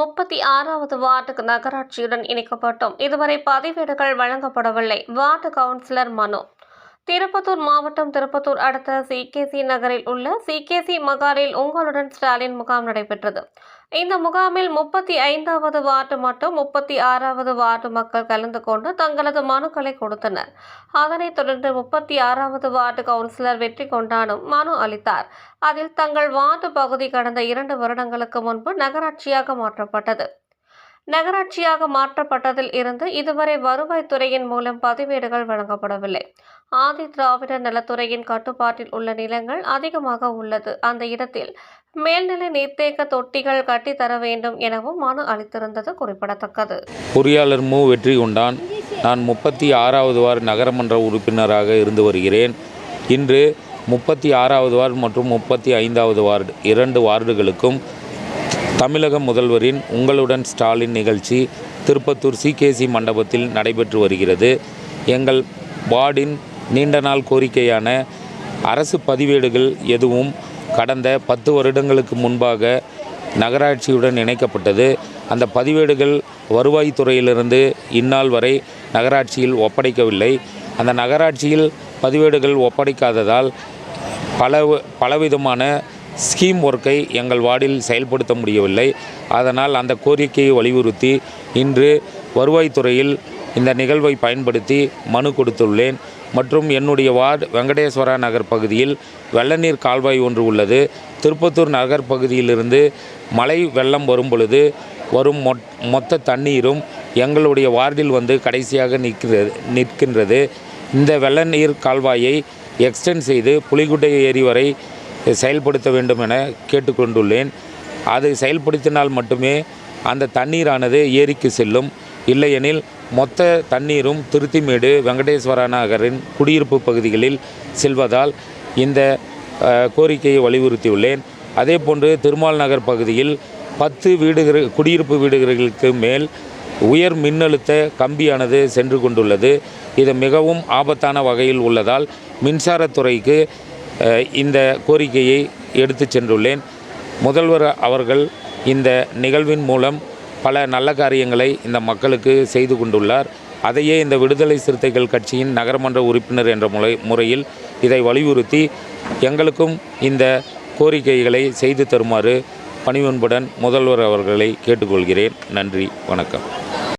முப்பத்தி ஆறாவது வார்டு நகராட்சியுடன் இணைக்கப்பட்டும். இதுவரை பதிவேடுகள் வழங்கப்படவில்லை. வார்டு கவுன்சிலர் மனு திருப்பத்தூர் மாவட்டம் திருப்பத்தூர் அடுத்த சிகேசி நகரில் உள்ள சிகேசி மகாரில் உங்களுடன் ஸ்டாலின் முகாம் நடைபெற்றது. இந்த முகாமில் முப்பத்தி ஐந்தாவது வார்டு மற்றும் முப்பத்தி ஆறாவது வார்டு மக்கள் கலந்து கொண்டு தங்களது மனுக்களை கொடுத்தனர். அதனைத் தொடர்ந்து முப்பத்தி ஆறாவது வார்டு கவுன்சிலர் வெற்றி கொண்டாடும் மனு அளித்தார். அதில் தங்கள் வார்டு பகுதி கடந்த இரண்டு வருடங்களுக்கு முன்பு நகராட்சியாக மாற்றப்பட்டது. நகராட்சியாக மாற்றப்பட்டதில் இருந்து இதுவரை வருவாய்த்துறையின் மூலம் பதிவேடுகள் வழங்கப்படவில்லை. ஆதி திராவிட நலத்துறையின் கட்டுப்பாட்டில் உள்ள நிலங்கள் அதிகமாக உள்ளது. அந்த இடத்தில் மேல்நிலை நீர்த்தேக்க தொட்டிகள் கட்டித்தர வேண்டும் எனவும் மனு அளித்திருந்தது குறிப்பிடத்தக்கது. பொறியாளர் மு. வெற்றி கொண்டான் நான் முப்பத்தி ஆறாவது வார்டு நகரமன்ற உறுப்பினராக இருந்து வருகிறேன். இன்று முப்பத்தி ஆறாவது வார்டு மற்றும் முப்பத்தி ஐந்தாவது வார்டு இரண்டு வார்டுகளுக்கும் தமிழக முதல்வரின் உங்களுடன் ஸ்டாலின் நிகழ்ச்சி திருப்பத்தூர் சிகேசி மண்டபத்தில் நடைபெற்று வருகிறது. எங்கள் வார்டின் நீண்ட நாள் கோரிக்கையான அரசு பதிவேடுகள் எதுவும் கடந்த பத்து வருடங்களுக்கு முன்பாக நகராட்சியுடன் இணைக்கப்பட்டது. அந்த பதிவேடுகள் வருவாய்த்துறையிலிருந்து இந்நாள் வரை நகராட்சியில் ஒப்படைக்கவில்லை. அந்த நகராட்சியில் பதிவேடுகள் ஒப்படைக்காததால் பல பலவிதமான ஸ்கீம் ஒர்க்கை எங்கள் வார்டில் செயல்படுத்த முடியவில்லை. அதனால் அந்த கோரிக்கையை வலியுறுத்தி இன்று வருவாய்த்துறையில் இந்த நிகழ்வை பயன்படுத்தி மனு கொடுத்துள்ளேன். மற்றும் என்னுடைய வார்டு வெங்கடேஸ்வரா நகர் பகுதியில் வெள்ளநீர் கால்வாய் ஒன்று உள்ளது. திருப்பத்தூர் நகர் பகுதியிலிருந்து மழை வெள்ளம் வரும் பொழுது வரும் மொட் மொத்த தண்ணீரும் எங்களுடைய வார்டில் வந்து கடைசியாக நிற்கிறது நிற்கின்றது. இந்த வெள்ளநீர் கால்வாயை எக்ஸ்டெண்ட் செய்து புலிகுட்டை ஏரி வரை செயல்படுத்த வேண்டும் என கேட்டுக்கொண்டுள்ளேன். அதை செயல்படுத்தினால் மட்டுமே அந்த தண்ணீரானது ஏரிக்கு செல்லும். இல்லையெனில் மொத்த தண்ணீரும் திருத்திமேடு வெங்கடேஸ்வர நகரின் குடியிருப்பு பகுதிகளில் செல்வதால் இந்த கோரிக்கையை வலியுறுத்தியுள்ளேன். அதே போன்று திருமால் நகர் பகுதியில் பத்து வீடுகள் குடியிருப்பு வீடுகளுக்கு மேல் உயர் மின்னழுத்த கம்பியானது சென்று கொண்டுள்ளது. இது மிகவும் ஆபத்தான வகையில் உள்ளதால் மின்சாரத்துறைக்கு இந்த கோரிக்கையை எடுத்து சென்றுள்ளேன். முதல்வர் அவர்கள் இந்த நிகழ்வின் மூலம் பல நல்ல காரியங்களை இந்த மக்களுக்கு செய்து கொண்டுள்ளார். அதையே இந்த விடுதலை சிறுத்தைகள் கட்சியின் நகரமன்ற உறுப்பினர் என்ற முறை முறையில் இதை வலியுறுத்தி எங்களுக்கும் இந்த கோரிக்கைகளை செய்து தருமாறு பணிவன்புடன் முதல்வர் அவர்களை கேட்டுக்கொள்கிறேன். நன்றி வணக்கம்.